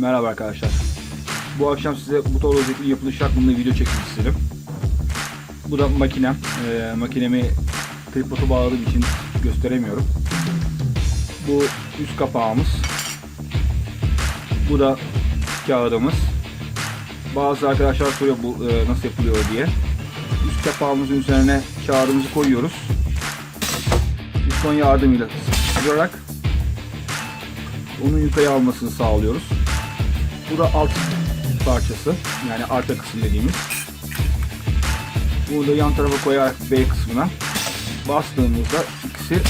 Merhaba arkadaşlar. Bu akşam size bu tavla özelliği yapılış hakkında video çekmek istedim. Bu da makinem. Ee, makinemi tripodu bağladığım için gösteremiyorum. Bu üst kapağımız. Bu da kağıdımız. Bazı arkadaşlar soruyor bu e, nasıl yapılıyor diye. Üst kapağımızın üzerine kağıdımızı koyuyoruz. Piston yardımıyla sıkıştırarak onun yukarı almasını sağlıyoruz. Bu da alt parçası. Yani arka kısım dediğimiz. Bunu da yan tarafa koyarak B kısmına bastığımızda ikisi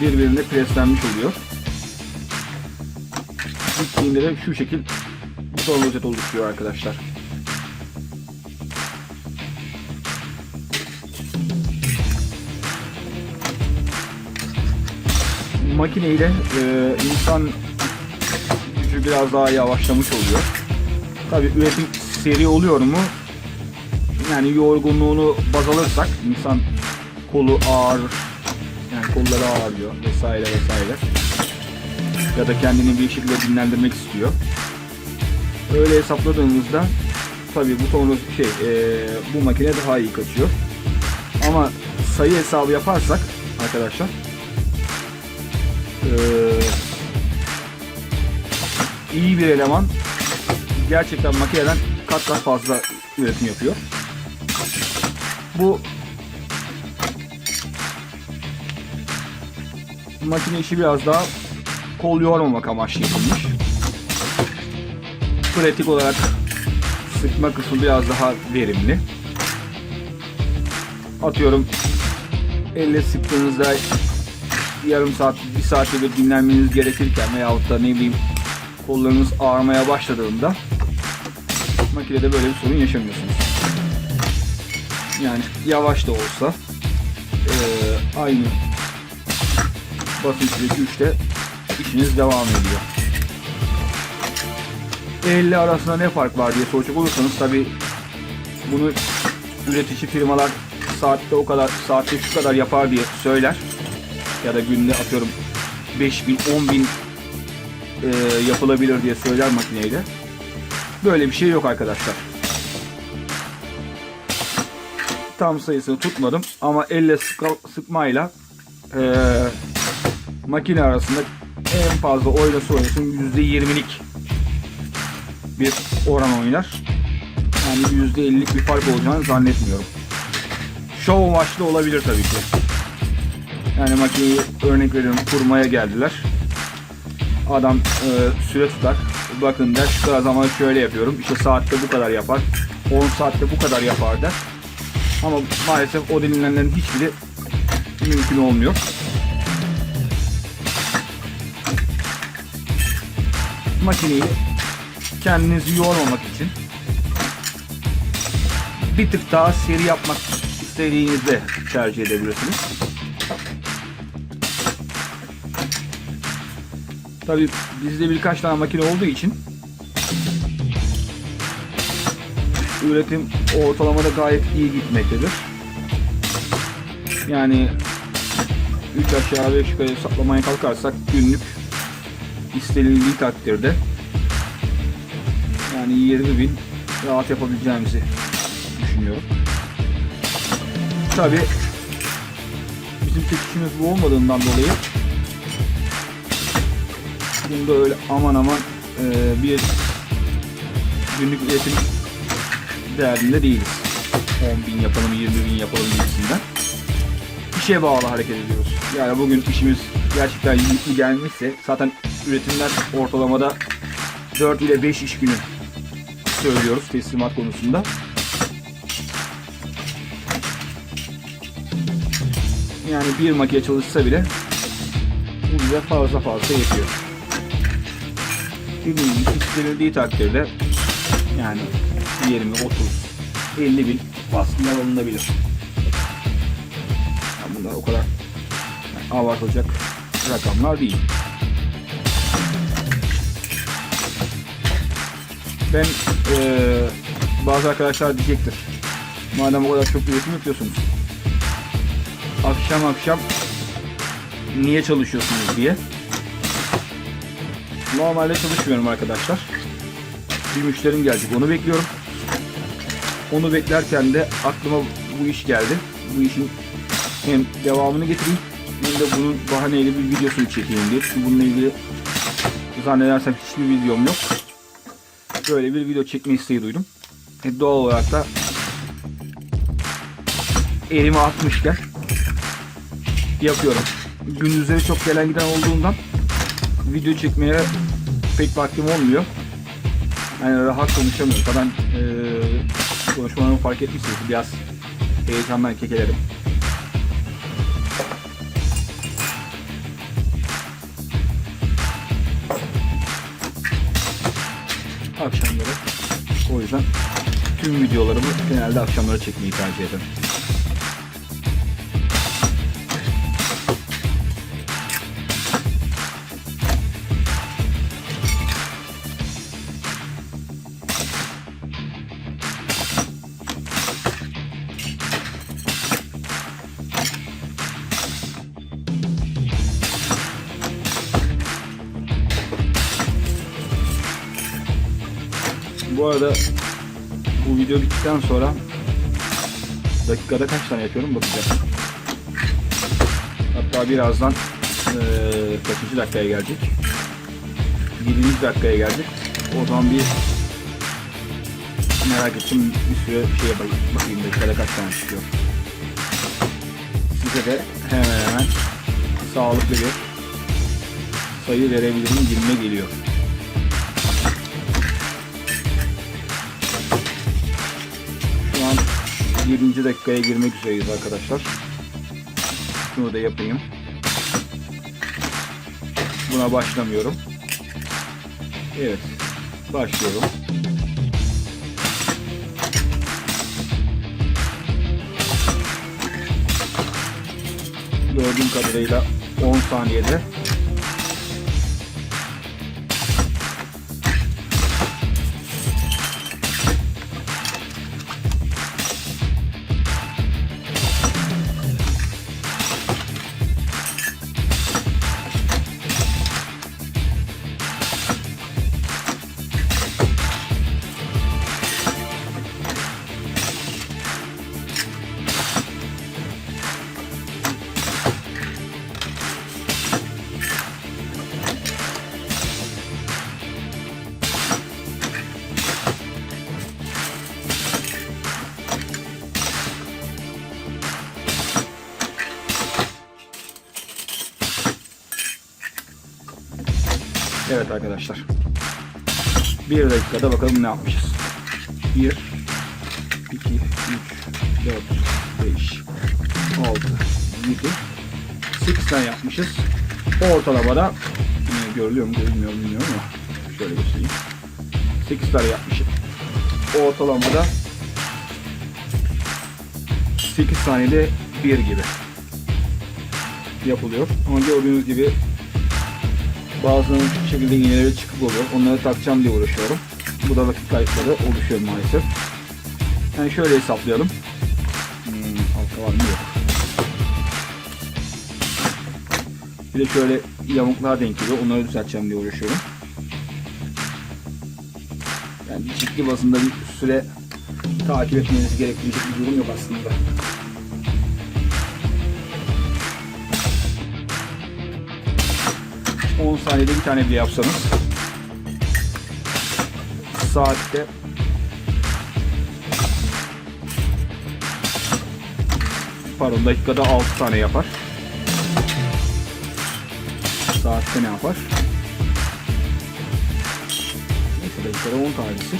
birbirine preslenmiş oluyor. Bittiğinde de şu şekil son rozet oluşuyor arkadaşlar. Makine ile e, insan gücü biraz daha yavaşlamış oluyor. Tabi üretim seri oluyor mu? Yani yorgunluğunu baz alırsak insan kolu ağır, yani kolları ağrıyor vesaire vesaire. Ya da kendini bir şekilde dinlendirmek istiyor. Öyle hesapladığımızda tabi bu tonu şey e, bu makine daha iyi kaçıyor. Ama sayı hesabı yaparsak arkadaşlar ee, iyi bir eleman gerçekten makineden kat kat fazla üretim yapıyor. Bu makine işi biraz daha kol yormamak amaçlı yapılmış. Pratik olarak sıkma kısmı biraz daha verimli. Atıyorum elle sıktığınızda yarım saat, bir saatte bir dinlenmeniz gerekirken veyahut da ne bileyim kollarınız ağrımaya başladığında makinede böyle bir sorun yaşamıyorsunuz. Yani yavaş da olsa eee, aynı basınçtaki güçte işiniz devam ediyor. Elle arasında ne fark var diye soracak olursanız tabi bunu üretici firmalar saatte o kadar saatte şu kadar yapar diye söyler ya da günde atıyorum 5000 10000 e, yapılabilir diye söyler makineyle. Böyle bir şey yok arkadaşlar. Tam sayısını tutmadım ama elle sık- sıkmayla e, makine arasında en fazla oynası oynasın %20'lik bir oran oynar. Yani %50'lik bir fark olacağını zannetmiyorum. Show maçlı olabilir tabii ki. Yani makineyi örnek veriyorum kurmaya geldiler. Adam e, süre tutar. Bakın der şu kadar zaman şöyle yapıyorum. İşte saatte bu kadar yapar. 10 saatte bu kadar yapar der. Ama maalesef o denilenlerin hiçbiri mümkün olmuyor. Makineyi kendinizi yormamak için bir tık daha seri yapmak istediğinizde tercih edebilirsiniz. Tabi bizde birkaç tane makine olduğu için üretim ortalamada gayet iyi gitmektedir. Yani 3 aşağı 5 yukarı hesaplamaya kalkarsak günlük istenildiği takdirde yani 20 bin rahat yapabileceğimizi düşünüyorum. Tabi bizim tek bu olmadığından dolayı bunda öyle aman aman e, bir günlük üretim değerinde değiliz. 10 bin yapalım, 20 bin yapalım gibisinden. İşe bağlı hareket ediyoruz. Yani bugün işimiz gerçekten yüklü gelmişse zaten üretimler ortalamada 4 ile 5 iş günü söylüyoruz teslimat konusunda. Yani bir makine çalışsa bile bu bize fazla fazla yetiyor. Dediğim gibi takdirde yani 20, 30, 50 bin baskılar alınabilir. Yani bunlar o kadar yani abartılacak rakamlar değil. Ben eee, bazı arkadaşlar diyecektir. Madem o kadar çok üretim yapıyorsunuz. Akşam akşam niye çalışıyorsunuz diye. Normalde çalışmıyorum arkadaşlar. Bir müşterim gelecek onu bekliyorum. Onu beklerken de aklıma bu iş geldi. Bu işin hem devamını getireyim hem de bunun bahaneyle bir videosunu çekeyim diye. Çünkü bununla ilgili zannedersem hiçbir videom yok. Böyle bir video çekme isteği duydum. E doğal olarak da elime atmışken yapıyorum. Gündüzleri çok gelen giden olduğundan video çekmeye pek vaktim olmuyor. Yani rahat konuşamıyorum. Zaten e, konuşmalarımı fark etmişsiniz. Biraz heyecandan kekelerim. Akşamları. O yüzden tüm videolarımı genelde akşamları çekmeyi tercih ederim. Bu arada bu video bittikten sonra dakikada kaç tane yapıyorum bakacağım. Hatta birazdan eee kaçıncı dakikaya gelecek? 7. dakikaya gelecek. O zaman bir merak ettim bir süre şeye bakayım, bakayım dakikada kaç tane çıkıyor. Size de hemen hemen sağlıklı bir sayı verebilirim girme geliyor. 7. dakikaya girmek üzereyiz arkadaşlar. Şunu da yapayım. Buna başlamıyorum. Evet. Başlıyorum. Gördüğüm kadarıyla 10 saniyede Evet arkadaşlar. Bir dakikada bakalım ne yapmışız. 1 2 3 4 5 6 7 8 tane yapmışız. Ortalamada yine görülüyor mu görülmüyor mu bilmiyorum ama şöyle göstereyim. 8 tane yapmışım. Ortalamada 8 saniyede 1 gibi yapılıyor. Ama gördüğünüz gibi Bazılarının şu şekilde iğneleri çıkıp oluyor. Onları takacağım diye uğraşıyorum. Bu da vakit kayıpları oluşuyor maalesef. Yani şöyle hesaplayalım. Hmm, altta var mı yok. Bir de şöyle yamuklar denk geliyor. Onları düzelteceğim diye uğraşıyorum. Yani ciddi bazında bir süre takip etmeniz gerektirecek bir durum yok aslında. 10 saniyede bir tane bile yapsanız. Saatte. Pardon dakikada 6 tane yapar. Saatte ne yapar? Neyse dakikada 10 tanesi.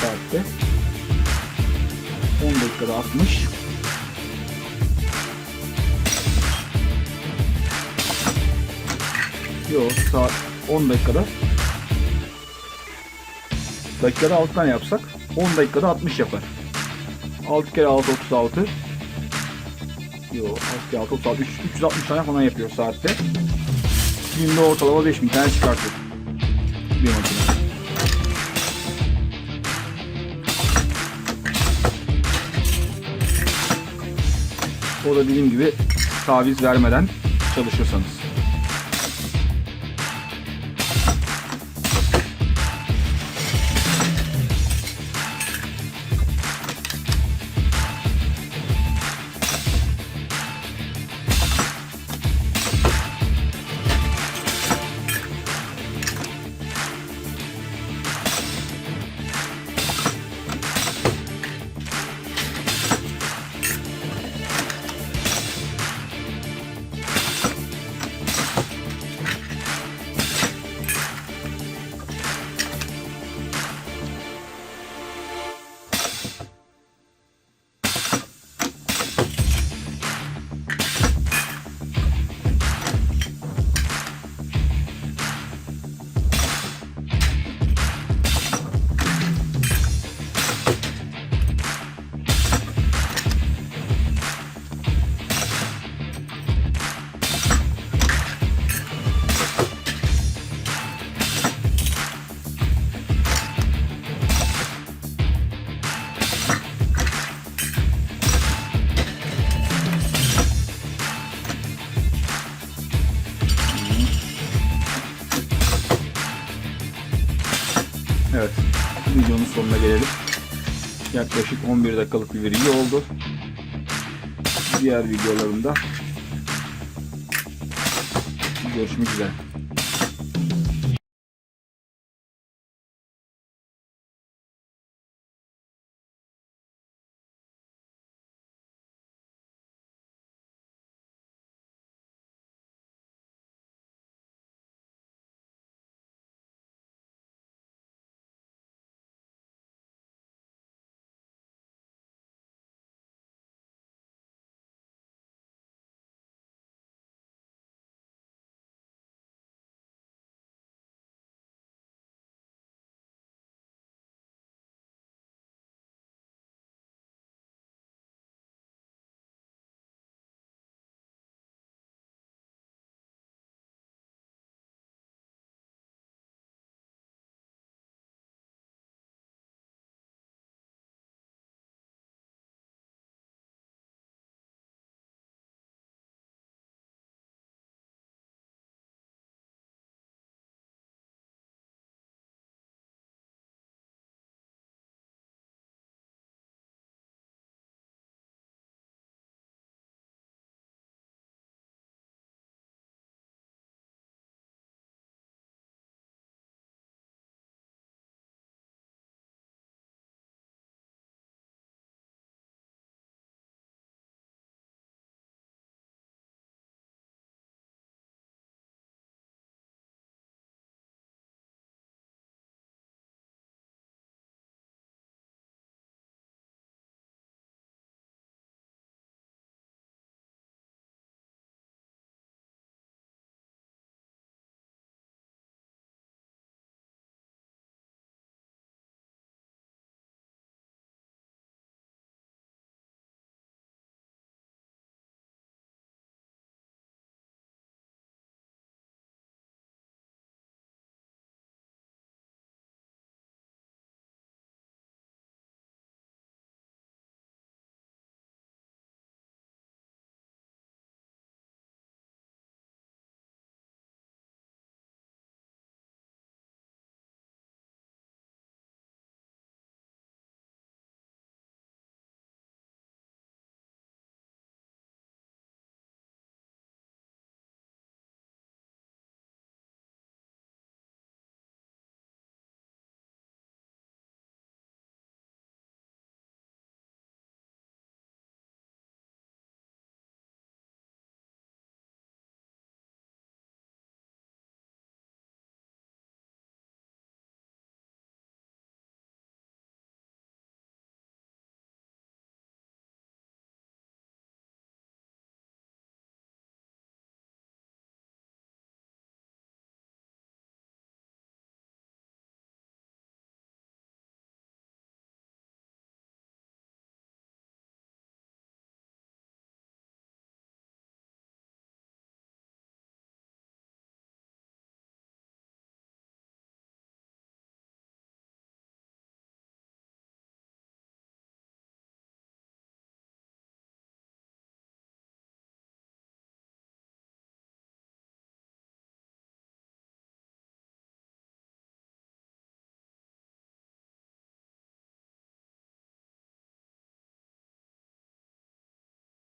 Saatte. 10 dakikada 60 Yok saat 10 dakikada dakikada 6 tane yapsak 10 dakikada 60 yapar. 6 kere 6 36 Yok 6 kere 6 36 3, 360 tane falan yapıyor saatte. Günde ortalama 5000 tane çıkartıyor. Bir makine. O da dediğim gibi taviz vermeden çalışırsanız. Yaklaşık 11 dakikalık bir video oldu. Diğer videolarımda görüşmek üzere.